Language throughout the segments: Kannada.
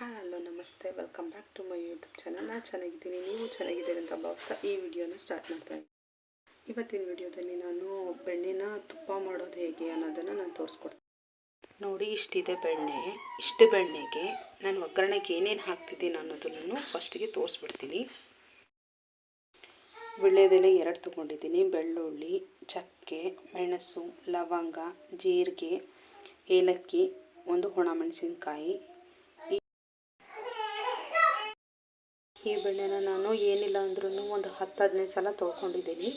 ಹಲೋ, ನಮಸ್ತೆ. Welcome back to my YouTube channel ನಾನು ಚೆನ್ನಾಗಿದ್ದೀನಿ. ನೀವು ಚೆನ್ನಾಗಿದ್ದೀರಿ ಅಂತ ಭಾವಿಸ್ತಾ ಈ ವಿಡಿಯೋನ ಸ್ಟಾರ್ಟ್ ಮಾಡ್ತಾ ಇದ್ದೀನಿ. ಇವತ್ತಿನ ವಿಡಿಯೋದಲ್ಲಿ ನಾನು ಬೆಣ್ಣೆನ ತುಪ್ಪ ಮಾಡೋದು ಹೇಗೆ ಅನ್ನೋದನ್ನು ನಾನು ತೋರಿಸ್ಕೊಡ್ತೀನಿ. ನೋಡಿ, ಇಷ್ಟಿದೆ ಬೆಣ್ಣೆ. ಇಷ್ಟು ಬೆಣ್ಣೆಗೆ ನಾನು ಒಗ್ಗರಣೆಗೆ ಏನೇನು ಹಾಕ್ತಿದ್ದೀನಿ ಅನ್ನೋದನ್ನು ಫಸ್ಟಿಗೆ ತೋರಿಸ್ಬಿಡ್ತೀನಿ. ವಿಳ್ಯದೆಲೆ ಎರಡು ತೊಗೊಂಡಿದ್ದೀನಿ. ಬೆಳ್ಳುಳ್ಳಿ, ಚಕ್ಕೆ, ಮೆಣಸು, ಲವಂಗ, ಜೀರಿಗೆ, ಏಲಕ್ಕಿ, ಒಂದು ಒಣಮೆಣಸಿನ್ಕಾಯಿ ಈ ಬೆಣ್ಣೆನ ನಾನು ಏನಿಲ್ಲ ಅಂದ್ರೂ ಒಂದು ಹತ್ತು ಹದಿನೈದು ಸಲ ತೊಳ್ಕೊಂಡಿದ್ದೀನಿ.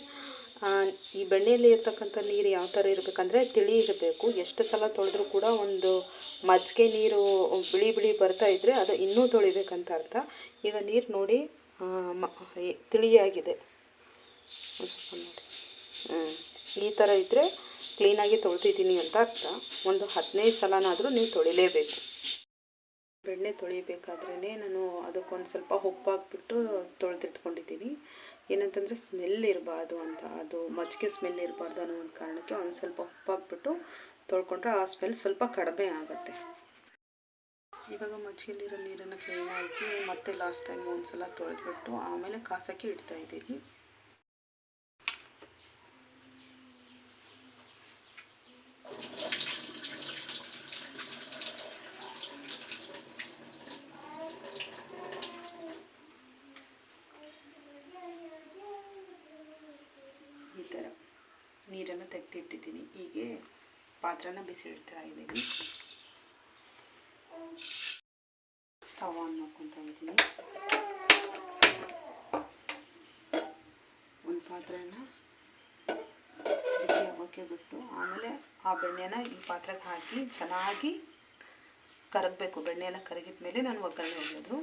ಈ ಬೆಣ್ಣೆಯಲ್ಲಿ ಇರ್ತಕ್ಕಂಥ ನೀರು ಯಾವ ಥರ ಇರಬೇಕಂದ್ರೆ ತಿಳಿ ಇರಬೇಕು. ಎಷ್ಟು ಸಲ ತೊಳೆದ್ರೂ ಕೂಡ ಒಂದು ಮಜ್ಜಿಗೆ ನೀರು ಬಿಳಿ ಬಿಳಿ ಬರ್ತಾ ಇದ್ದರೆ ಅದು ಇನ್ನೂ ತೊಳಿಬೇಕಂತ ಅರ್ಥ. ಈಗ ನೀರು ನೋಡಿ ತಿಳಿಯಾಗಿದೆ. ನೋಡಿ ಈ ಥರ ಇದ್ದರೆ ಕ್ಲೀನಾಗಿ ತೊಳ್ತಿದ್ದೀನಿ ಅಂತ ಅರ್ಥ. ಒಂದು ಹದಿನೈದು ಸಲನಾದರೂ ನೀವು ತೊಳಿಲೇಬೇಕು. ಬೆಣ್ಣೆ ತೊಳಿಬೇಕಾದ್ರೇ ನಾನು ಅದಕ್ಕೊಂದು ಸ್ವಲ್ಪ ಉಪ್ಪು ಹಾಕ್ಬಿಟ್ಟು ತೊಳೆದಿಟ್ಕೊಂಡಿದ್ದೀನಿ. ಏನಂತಂದರೆ ಸ್ಮೆಲ್ ಇರಬಾರ್ದು ಅಂತ. ಅದು ಮಜ್ಜಿಗೆ ಸ್ಮೆಲ್ ಇರಬಾರ್ದು ಅನ್ನೋ ಒಂದು ಕಾರಣಕ್ಕೆ ಒಂದು ಸ್ವಲ್ಪ ಉಪ್ಪು ಹಾಕ್ಬಿಟ್ಟು ತೊಳ್ಕೊಂಡ್ರೆ ಆ ಸ್ಮೆಲ್ ಸ್ವಲ್ಪ ಕಡಿಮೆ ಆಗುತ್ತೆ. ಇವಾಗ ಮಜ್ಜಿಗೆಲಿರೋ ನೀರನ್ನು ಕ್ಲೀನಾಗಿ ಮತ್ತೆ ಲಾಸ್ಟ್ ಟೈಮ್ ಒಂದು ಸಲ ತೊಳೆದ್ಬಿಟ್ಟು ಆಮೇಲೆ ಕಾಸಕ್ಕೆ ಇಡ್ತಾಯಿದ್ದೀನಿ ಈ ಥರ ನೀರನ್ನು ತೆಗ್ದಿಟ್ಟಿದ್ದೀನಿ. ಹೀಗೆ ಪಾತ್ರನ ಬಿಸಿ ಇಡ್ತಾ ಇದ್ದೀನಿ. ಸ್ಟವ್ ಆನ್ ಮಾಡ್ಕೊತಾ ಇದ್ದೀನಿ. ಒಂದು ಪಾತ್ರೆನ ಬಿಸಿ ಆಗೋಕ್ಕೆ ಬಿಟ್ಟು ಆಮೇಲೆ ಆ ಬೆಣ್ಣೆನ ಈ ಪಾತ್ರೆಗೆ ಹಾಕಿ ಚೆನ್ನಾಗಿ ಕರಗಬೇಕು. ಬೆಣ್ಣೆ ಎಲ್ಲ ಕರಗಿದ ಮೇಲೆ ನಾನು ಒಗ್ಗರಣೆ ಹೋಗೋದು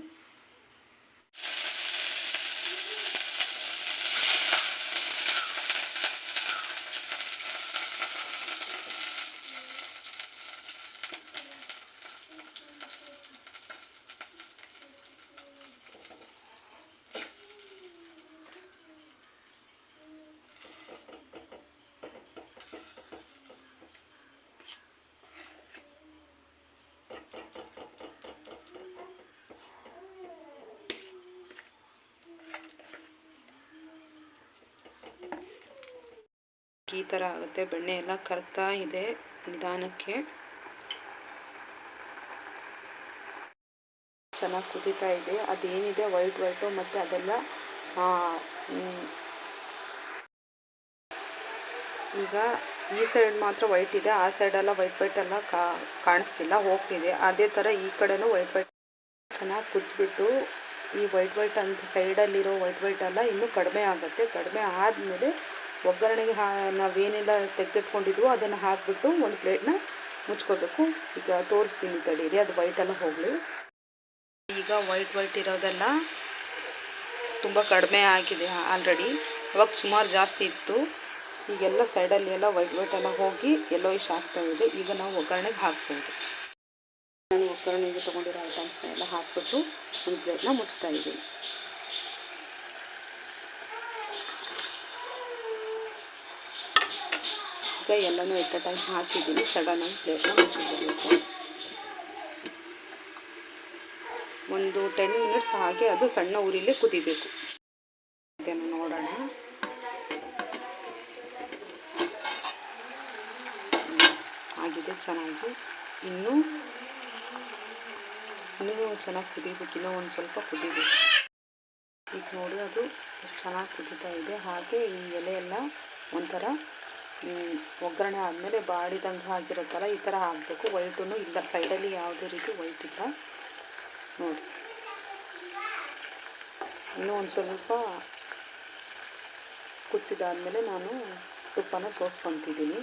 ಈ ಥರ ಆಗುತ್ತೆ. ಬೆಣ್ಣೆ ಎಲ್ಲ ಕರ್ತಾ ಇದೆ ನಿಧಾನಕ್ಕೆ. ಚೆನ್ನಾಗಿ ಕುದೀತಾ ಇದೆ. ಅದೇನಿದೆ? ವೈಟ್ ವೈಟು ಮತ್ತು ಅದೆಲ್ಲ ಈಗ ಈ ಸೈಡ್ ಮಾತ್ರ ವೈಟ್ ಇದೆ. ಆ ಸೈಡೆಲ್ಲ ವೈಟ್ ವೈಟ್ ಎಲ್ಲ ಕಾಣಿಸ್ತಿಲ್ಲ, ಹೋಗ್ತಿದೆ. ಅದೇ ಥರ ಈ ಕಡೆನೂ ವೈಟ್ ವೈಟ್ ಚೆನ್ನಾಗಿ ಕುದ್ಬಿಟ್ಟು ಈ ವೈಟ್ ವೈಟ್ ಅಂತ ಸೈಡಲ್ಲಿರೋ ವೈಟ್ ವೈಟ್ ಎಲ್ಲ ಇನ್ನೂ ಕಡಿಮೆ ಆಗುತ್ತೆ. ಕಡಿಮೆ ಆದಮೇಲೆ ಒಗ್ಗರಣೆಗೆ ಹಾ ನಾವೇನೆಲ್ಲ ತೆಗೆದಿಟ್ಕೊಂಡಿದ್ವೋ ಅದನ್ನು ಹಾಕಿಬಿಟ್ಟು ಒಂದು ಪ್ಲೇಟ್ನ ಮುಚ್ಕೋಬೇಕು. ಈಗ ತೋರಿಸ್ತೀನಿ ತಡೀರಿ ಅದು ವೈಟೆಲ್ಲ ಹೋಗಲಿ. ಈಗ ವೈಟ್ ವೈಟ್ ಇರೋದೆಲ್ಲ ತುಂಬ ಕಡಿಮೆ ಆಗಿದೆ ಆಲ್ರೆಡಿ ಅವಾಗ ಸುಮಾರು ಜಾಸ್ತಿ ಇತ್ತು. ಈಗೆಲ್ಲ ಸೈಡಲ್ಲಿ ಎಲ್ಲ ವೈಟ್ ವೈಟ್ ಎಲ್ಲ ಹೋಗಿ ಎಲ್ಲೋ ಇಶ್ ಆಗ್ತಾ ಇದೆ. ಈಗ ನಾವು ಒಗ್ಗರಣೆಗೆ ಹಾಕ್ಬೋದು. ನಾನು ಒಗ್ಗರಣೆಗೆ ತೊಗೊಂಡಿರೋ ಐಟಮ್ಸ್ನೆಲ್ಲ ಹಾಕ್ಬಿಟ್ಟು ಒಂದು ಪ್ಲೇಟ್ನ ಮುಚ್ತಾ ಇದ್ದೀನಿ. ಈಗ ಎಲ್ಲನೂ ಎಟ್ ಟೈಮ್ ಹಾಕಿದ್ದೀನಿ ಸಡನ್ನಾಗಿ ಪ್ಲೇಟ್ನ ಮುಚ್ಚಿಡಬೇಕು. ಒಂದು ಟೆನ್ ಮಿನಿಟ್ಸ್ ಹಾಗೆ ಅದು ಸಣ್ಣ ಉರಿಲೇ ಕುದಿಬೇಕು. ಇದನ್ನು ನೋಡೋಣ. ಆಗಿದೆ ಚೆನ್ನಾಗಿ ಇನ್ನೂ ಇನ್ನೂ ಚೆನ್ನಾಗಿ ಕುದಿಬೇಕು. ಇನ್ನೂ ಒಂದು ಸ್ವಲ್ಪ ಕುದಿಬೇಕು. ಈಗ ನೋಡಿ ಅದು ಚೆನ್ನಾಗಿ ಕುದೀತಾ ಇದೆ. ಹಾಗೆ ಈ ಎಲೆ ಎಲ್ಲ ಒಂಥರ ಒಗ್ಗರಣೆ ಆದಮೇಲೆ ಬಾಡಿದಂಗೆ ಆಗಿರುತ್ತಲ್ಲ, ಈ ಥರ ಹಾಕಬೇಕು. ವೈಟೂ ಇಲ್ಲ ಸೈಡಲ್ಲಿ ಯಾವುದೇ ರೀತಿ ವೈಟ್ ಇಲ್ಲ. ನೋಡಿ. ಇನ್ನೂ ಒಂದು ಸ್ವಲ್ಪ ಕುದಿಸಿದಾದಮೇಲೆ ನಾನು ತುಪ್ಪನ ಸೋಸ್ಕೊತಿದ್ದೀನಿ.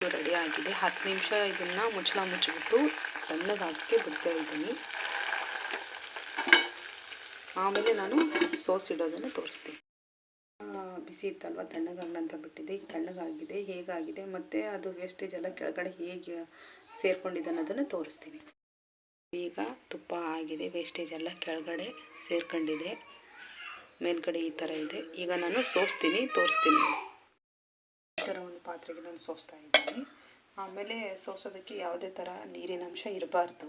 ರೆಡಿ ಆಗಿದೆ. ಹತ್ತು ನಿಮಿಷ ಇದನ್ನು ಮುಚ್ಚಳ ಮುಚ್ಚಿಬಿಟ್ಟು ತಣ್ಣಗೆ ಹಾಕಿ ಬಿಡ್ತಾ ಇದ್ದೀನಿ ಆಮೇಲೆ ನಾನು ಸೋಸ್ ಇಡೋದನ್ನು ತೋರಿಸ್ತೀನಿ. ಬಿಸಿ ಇತ್ತಲ್ವ? ತಣ್ಣಗಾಗಲ್ಲ ಅಂತ ಬಿಟ್ಟಿದ್ದೆ ಈಗ ತಣ್ಣಗಾಗಿದೆ. ಹೇಗಾಗಿದೆ? ಮತ್ತು ಅದು ವೇಸ್ಟೇಜ್ ಎಲ್ಲ ಕೆಳಗಡೆ ಹೇಗೆ ಸೇರ್ಕೊಂಡಿದೆ ಅನ್ನೋದನ್ನು ತೋರಿಸ್ತೀನಿ. ಈಗ ತುಪ್ಪ ಆಗಿದೆ. ವೇಸ್ಟೇಜ್ ಎಲ್ಲ ಕೆಳಗಡೆ ಸೇರ್ಕೊಂಡಿದೆ. ಮೇಲ್ಗಡೆ ಈ ಥರ ಇದೆ. ಈಗ ನಾನು ಸೋಸ್ತೀನಿ, ತೋರಿಸ್ತೀನಿ ಈ ಥರ ಒಂದು ಪಾತ್ರೆಗೆ ನಾನು ಸೋಸ್ತಾ ಇದ್ದೀನಿ. ಆಮೇಲೆ ಸೋಸೋದಕ್ಕೆ ಯಾವುದೇ ಥರ ನೀರಿನ ಅಂಶ ಇರಬಾರ್ದು.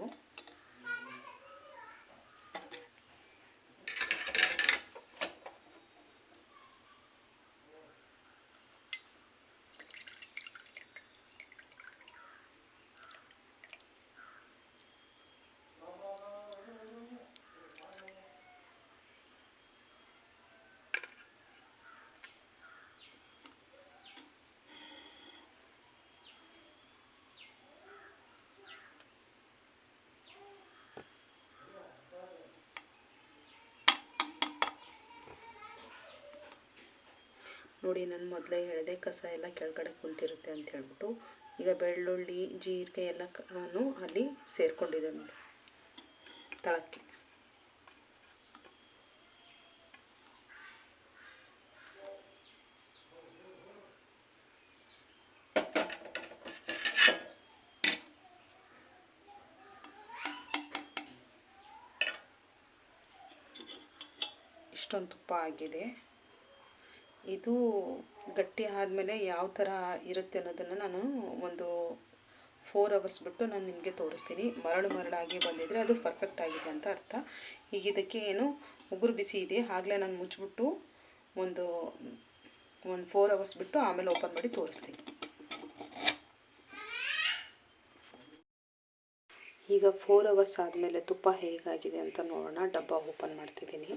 ನೋಡಿ ನಾನು ಮೊದಲೇ ಹೇಳಿದೆ, ಕಸ ಎಲ್ಲ ಕೆಳಗಡೆ ಕುಂತಿರುತ್ತೆ ಅಂತ ಹೇಳ್ಬಿಟ್ಟು, ಈಗ ಬೆಳ್ಳುಳ್ಳಿ, ಜೀರಿಗೆ ಎಲ್ಲ ನಾನು ಅಲ್ಲಿ ಸೇರಿಕೊಂಡಿದೆ ನೋಡಿ, ತಳಕ್ಕೆ. ಇಷ್ಟೊಂದು ತುಪ್ಪ ಆಗಿದೆ. ಇದು ಗಟ್ಟಿ ಆದಮೇಲೆ ಯಾವ ಥರ ಇರುತ್ತೆ ಅನ್ನೋದನ್ನು ನಾನು ಒಂದು ಫೋರ್ ಅವರ್ಸ್ ಬಿಟ್ಟು ನಾನು ನಿಮಗೆ ತೋರಿಸ್ತೀನಿ. ಮರಳು ಮರಳಾಗಿ ಬಂದಿದ್ದರೆ ಅದು ಪರ್ಫೆಕ್ಟ್ ಆಗಿದೆ ಅಂತ ಅರ್ಥ. ಈಗ ಇದಕ್ಕೆ ಏನು ಉಗುರು ಬಿಸಿ ಇದೆ. ಆಗಲೇ ನಾನು ಮುಚ್ಚಿಬಿಟ್ಟು ಒಂದು ಒಂದು ಫೋರ್ ಅವರ್ಸ್ ಬಿಟ್ಟು ಆಮೇಲೆ ಓಪನ್ ಮಾಡಿ ತೋರಿಸ್ತೀನಿ. ಈಗ ಫೋರ್ ಅವರ್ಸ್ ಆದಮೇಲೆ ತುಪ್ಪ ಹೇಗಾಗಿದೆ ಅಂತ ನೋಡೋಣ. ಡಬ್ಬ ಓಪನ್ ಮಾಡ್ತಿದ್ದೀನಿ.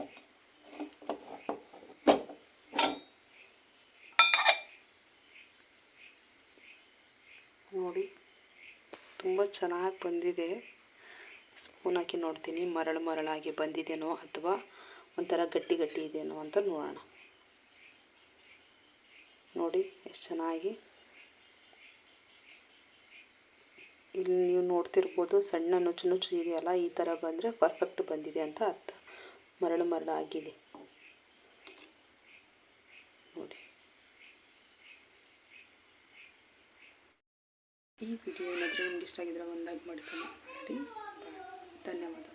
ನೋಡಿ. ತುಂಬ ಚೆನ್ನಾಗಿ ಬಂದಿದೆ. ಸ್ಪೂನ್ ಹಾಕಿ ನೋಡ್ತೀನಿ, ಮರಳು ಮರಳಾಗಿ ಬಂದಿದೆಯೋ ಅಥವಾ ಒಂಥರ ಗಟ್ಟಿ ಗಟ್ಟಿ ಇದೆಯೋ ಅಂತ ನೋಡೋಣ. ನೋಡಿ, ಎಷ್ಟು ಚೆನ್ನಾಗಿ. ಇಲ್ಲಿ ನೀವು ನೋಡ್ತಿರ್ಬೋದು, ಸಣ್ಣ ನುಚ್ಚು ನುಚ್ಚು ಇದೆಯಲ್ಲ, ಈ ಥರ ಬಂದರೆ ಪರ್ಫೆಕ್ಟ್ ಬಂದಿದೆ ಅಂತ ಅರ್ಥ. ಮರಳು ಮರಳಾಗಿದೆ. ನೋಡಿ. ಈ ವಿಡಿಯೋ ಏನಾದರೂ ನಿಮ್ಗೆ ಇಷ್ಟ ಆಗಿದ್ರೆ ಒಂದು ಲೈಕ್ ಮಾಡ್ಕೊಂಡು. ಮಾಡಿ ಧನ್ಯವಾದ